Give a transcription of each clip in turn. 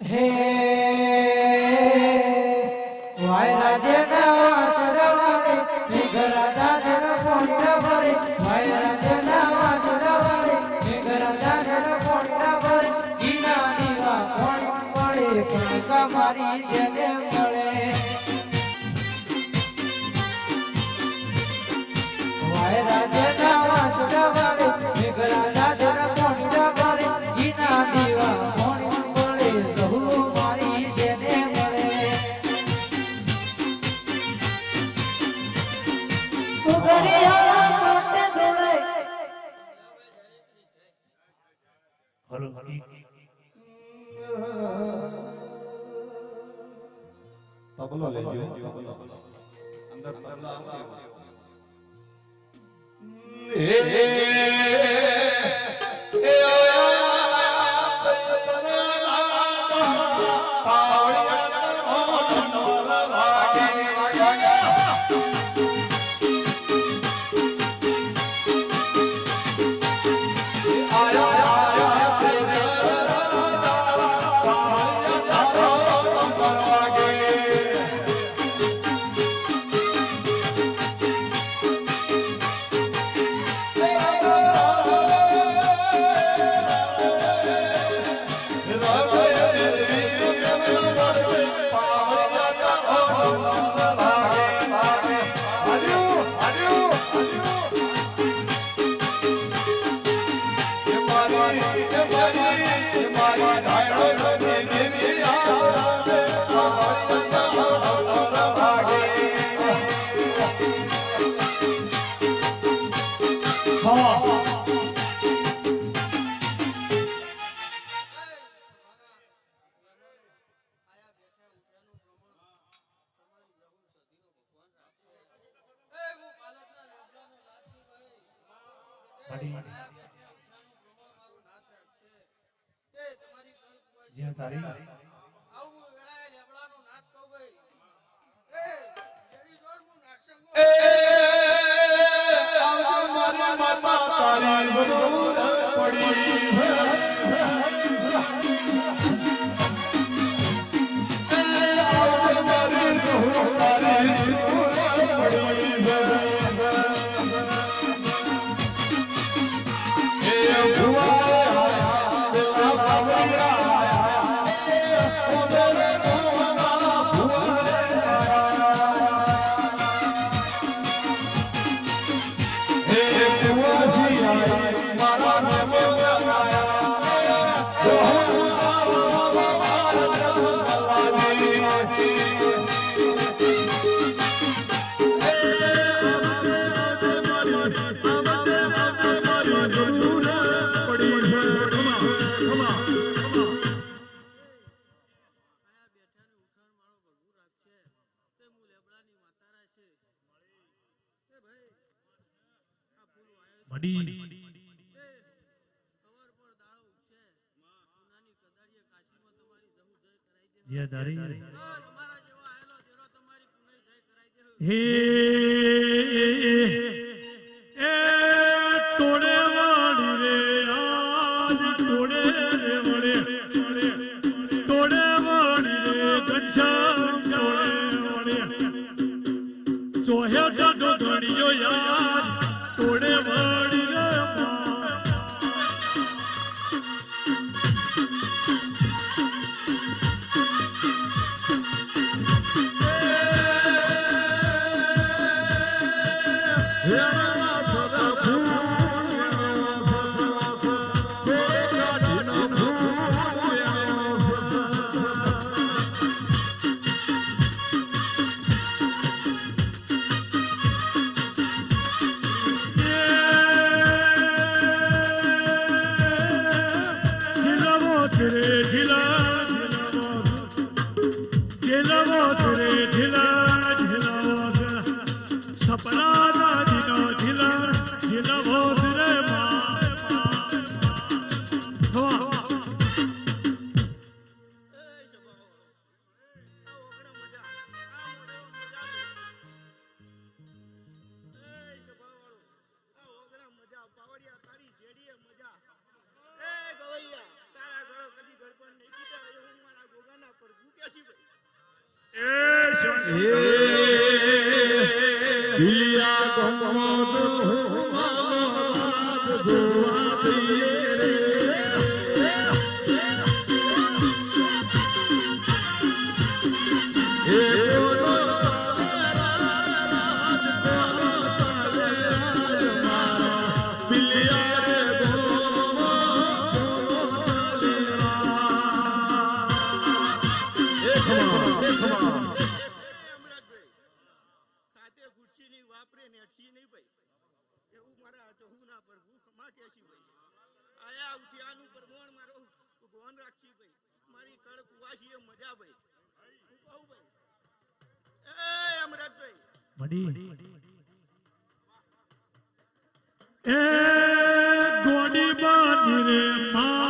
Hey. જ્યાં તારી મારી માતા તારી પડી. ધારી. હે Yeah. ছিল ভোর दुआ दिए મોન રાખશી ભાઈ. મારી કળ કુવાશી મજા ભાઈ. હું કહું ભાઈ. એ અમરતભાઈ મડી. એ ગોડી બાજી રે મા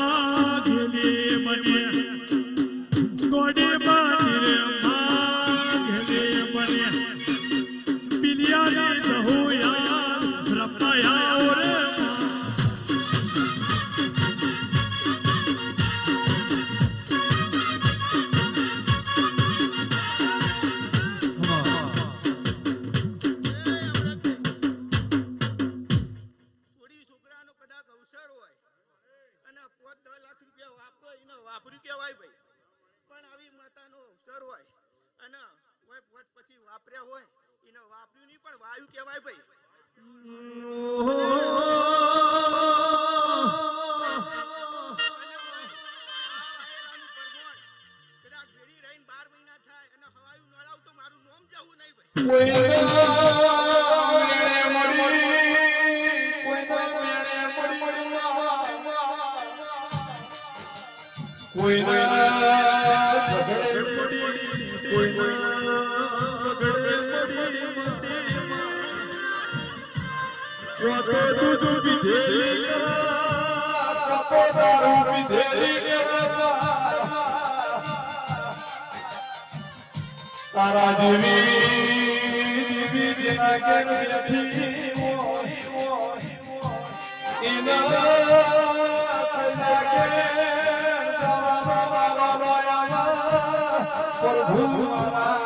જવું નહીં કોઈ કોઈ કોઈ કોઈ કોઈ તારા દેવી દેવી ના ગરથી પ્રભુ મારા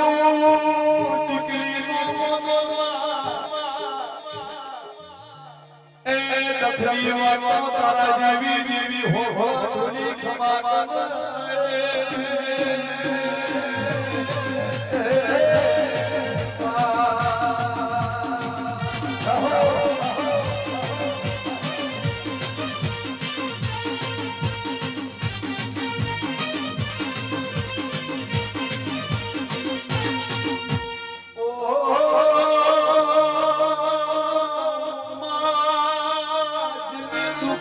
देवी वतन तारा देवी देवी हो हो धोली खमा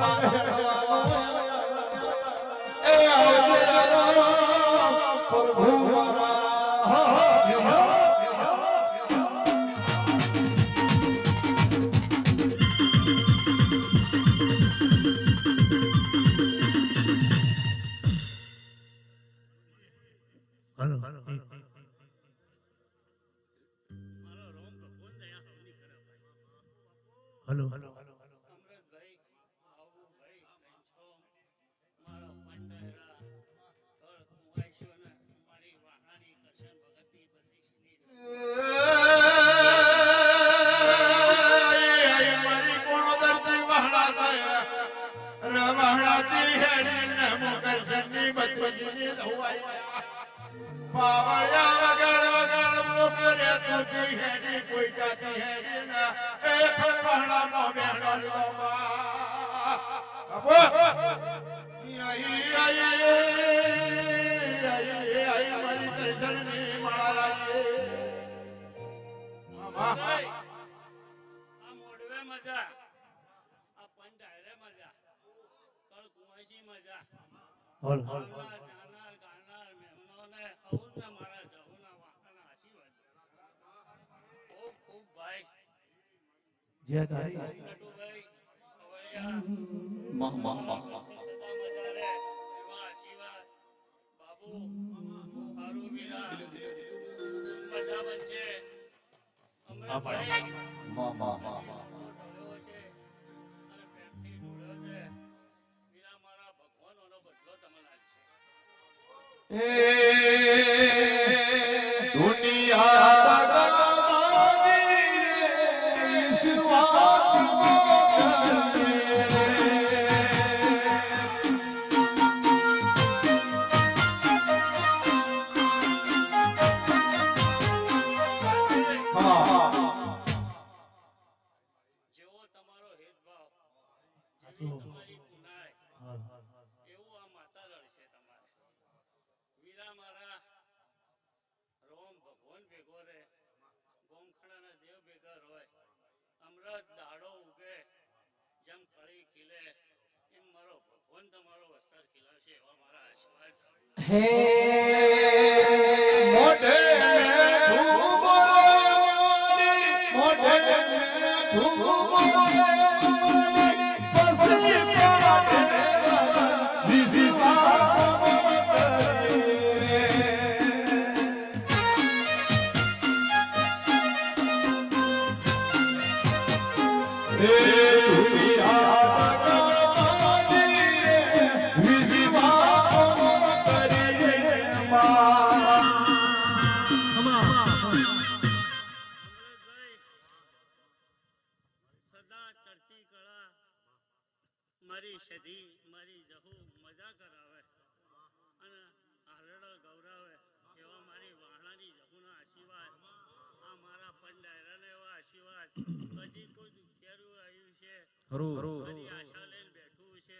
বাবা બાવળિયા વગર વગર મોકરે તુજી હેડી કોઈ હેડી ના એ ફરવાડાનો બેડો લો બા અબો આઈ આઈ આઈ આઈ મારી તૈજલની માળાએ મામા આ મોડવે મજા. આ પંડાયરે મજા. કળ કુંવાસી મજા. હલ આવનાર, જાનાર, ગાનાર, મહેમાનોને સૌને મારા જહુના વાહના આશીર્વાદ. ખૂબ ખૂબ ભાઈ જે તારી નટુભાઈ, કવળિયા, સદા મજા હે મોઢે મારી સધી મારી જહુ મજા કરાવે અને હારડો ગૌરાવે એવા મારી વાહણાની જહુના આશીર્વાદ આ મારા પંડાયરાને એવા આશીર્વાદ. કદી કોઈ દુખિયારું આવ્યું છે મારી આશા લઈને બેઠું છે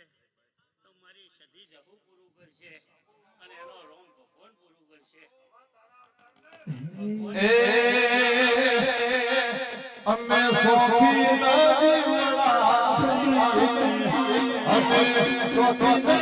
તો મારી સધી જહુ પૂરું કરશે અને એનો રોમ ભગવાન પૂરું કરશે. અમે સોખી નદીવડા અમે સોખી નદીવડા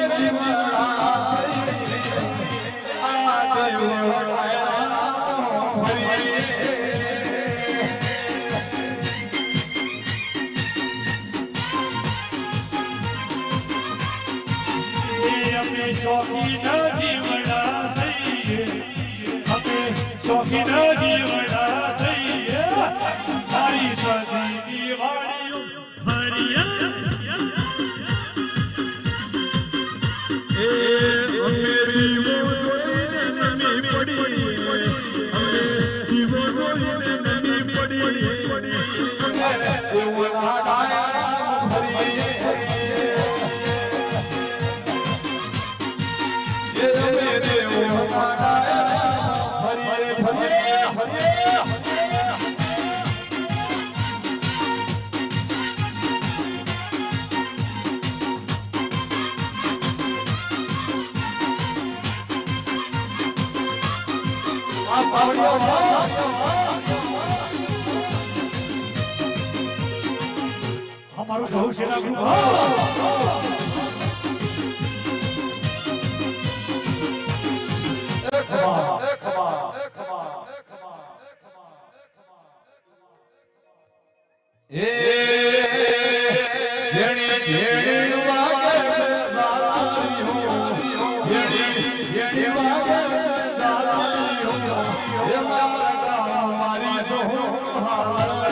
અમારું ઘઉં સેના ગ્રુપ Hallelujah.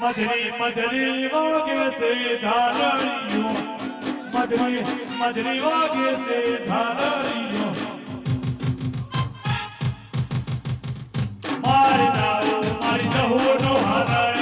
મધરી મધરી વાગે સે ધારણીઓ મધરી મધરી વાગે સે ધારણીઓ મારી જાઓ મારી જહુનો હાથ